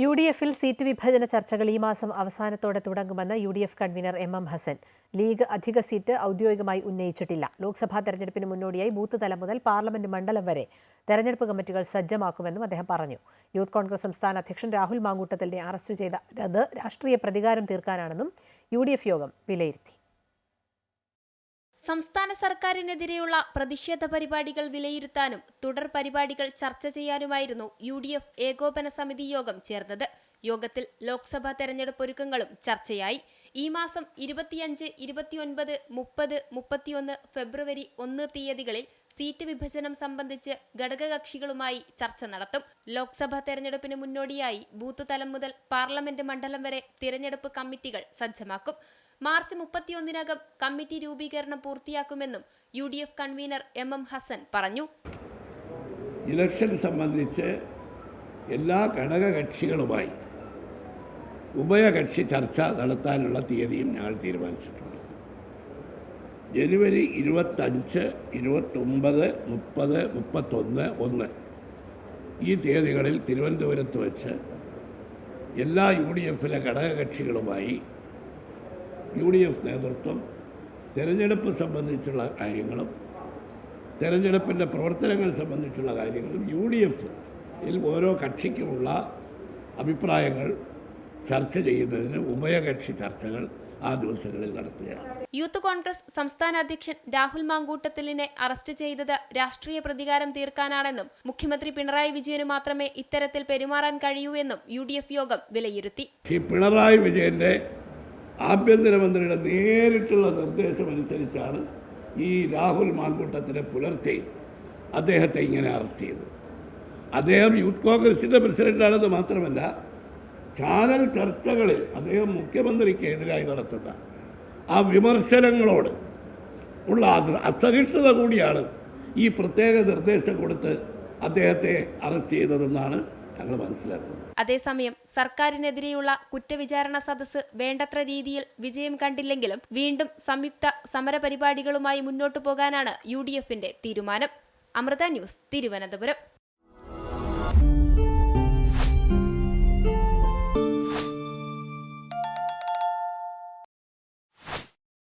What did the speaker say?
U D എഫിൽ seat വിഭജന ചർച്ചകൾ ഈ മാസം അവസാനത്തോടെ തുടങ്ങുമെന്ന് U D F convener M M Hasan. League അധിക സീറ്റ് ഔദ്യോഗികമായി ഉന്നയിച്ചിട്ടില്ല. ലോക്സഭാ തെരഞ്ഞെടുപ്പിന് മുന്നോടിയായി ബൂത്ത് തലം മുതൽ പാർലമെന്റ് മണ്ഡലം വരെ തെരഞ്ഞെടുപ്പ് കമ്മിറ്റികൾ സജ്ജമാക്കുമെന്നും അദ്ദേഹം പറഞ്ഞു. യൂത്ത് കോൺഗ്രസ് സംസ്ഥാന അധ്യക്ഷൻ രാഹുൽ മാങ്കൂട്ടത്തിലിനെ അറസ്റ്റ് ചെയ്തത് രാഷ്ട്രീയ പ്രതികാരം തീർക്കാനാണെന്നും യു യോഗം വിലയിരുത്തി. സംസ്ഥാന സർക്കാരിനെതിരെയുള്ള പ്രതിഷേധ പരിപാടികൾ വിലയിരുത്താനും തുടർ പരിപാടികൾ ചർച്ച ചെയ്യാനുമായിരുന്നു യു ഡി എഫ് ഏകോപന സമിതി യോഗം ചേർന്നത്. യോഗത്തിൽ ലോക്സഭാ തെരഞ്ഞെടുപ്പ് ഒരുക്കങ്ങളും ചർച്ചയായി. ഈ മാസം ഇരുപത്തിയഞ്ച് ഇരുപത്തിയൊൻപത് മുപ്പത് മുപ്പത്തിയൊന്ന് ഫെബ്രുവരി ഒന്ന് തീയതികളിൽ സീറ്റ് വിഭജനം സംബന്ധിച്ച് ഘടകകക്ഷികളുമായി ചർച്ച നടത്തും. ലോക്സഭാ തെരഞ്ഞെടുപ്പിന് മുന്നോടിയായി ബൂത്ത് തലം മുതൽ പാർലമെന്റ് മണ്ഡലം വരെ തിരഞ്ഞെടുപ്പ് കമ്മിറ്റികൾ സജ്ജമാക്കും. മാർച്ച് മുപ്പത്തിയൊന്നിനകം കമ്മിറ്റി രൂപീകരണം പൂർത്തിയാക്കുമെന്നും U D F convener M M Hasan പറഞ്ഞു. ഇലക്ഷൻ സംബന്ധിച്ച് എല്ലാ ഘടകകക്ഷികളുമായി ഉഭയകക്ഷി ചർച്ച നടത്താനുള്ള തീയതിയും ഞങ്ങൾ തീരുമാനിച്ചിട്ടുണ്ട്. ജനുവരി ഇരുപത്തഞ്ച് ഇരുപത്തൊമ്പത് മുപ്പത് മുപ്പത്തൊന്ന് ഒന്ന് ഈ തീയതികളിൽ തിരുവനന്തപുരത്ത് വച്ച് എല്ലാ യു ഡി എഫിലെ ഘടകകക്ഷികളുമായി യു ഡി എഫ് നേതൃത്വം തിരഞ്ഞെടുപ്പ് സംബന്ധിച്ചുള്ള കാര്യങ്ങളും തെരഞ്ഞെടുപ്പിന്റെ പ്രവർത്തനങ്ങൾ സംബന്ധിച്ചുള്ള കാര്യങ്ങളും യു ഡി എഫിൽ ഓരോ കക്ഷിക്കുമുള്ള അഭിപ്രായങ്ങൾ ചർച്ച ചെയ്യുന്നതിന് ഉഭയകക്ഷി ചർച്ചകൾ ആ ദിവസങ്ങളിൽ നടത്തുകയാണ്. യൂത്ത് കോൺഗ്രസ് സംസ്ഥാന അധ്യക്ഷൻ രാഹുൽ മാങ്കൂട്ടത്തിലിനെ അറസ്റ്റ് ചെയ്തത് രാഷ്ട്രീയ പ്രതികാരം തീർക്കാനാണെന്നും മുഖ്യമന്ത്രി പിണറായി വിജയന് മാത്രമേ ഇത്തരത്തിൽ പെരുമാറാൻ കഴിയൂ എന്നും യു ഡി എഫ് യോഗം വിലയിരുത്തി. പിണറായി വിജയന്റെ ആഭ്യന്തരമന്ത്രിയുടെ നേരിട്ടുള്ള നിർദ്ദേശമനുസരിച്ചാണ് ഈ രാഹുൽ മാങ്കൂട്ടത്തിന്റെ പുലർച്ചെ അദ്ദേഹത്തെ ഇങ്ങനെ അറസ്റ്റ് ചെയ്തത്. അദ്ദേഹം യൂത്ത് കോൺഗ്രസിന്റെ പ്രസിഡന്റാണെന്ന് മാത്രമല്ല ചാനൽ ചർച്ചകളിൽ അദ്ദേഹം മുഖ്യമന്ത്രിക്ക് എതിരായി നടത്തുന്ന ആ വിമർശനങ്ങളോട് ഉള്ള അസഹിഷ്ണുത കൂടിയാണ് ഈ പ്രത്യേക നിർദ്ദേശം കൊടുത്ത് അദ്ദേഹത്തെ അറസ്റ്റ് ചെയ്തതെന്നാണ് ഞങ്ങൾ മനസ്സിലാക്കുന്നു. അതേസമയം സർക്കാരിനെതിരെയുള്ള കുറ്റവിചാരണ സദസ് വേണ്ടത്ര രീതിയിൽ വിജയം കണ്ടില്ലെങ്കിലും വീണ്ടും സംയുക്ത സമരപരിപാടികളുമായി മുന്നോട്ടു പോകാനാണ് യു തീരുമാനം. അമൃത ന്യൂസ് തിരുവനന്തപുരം.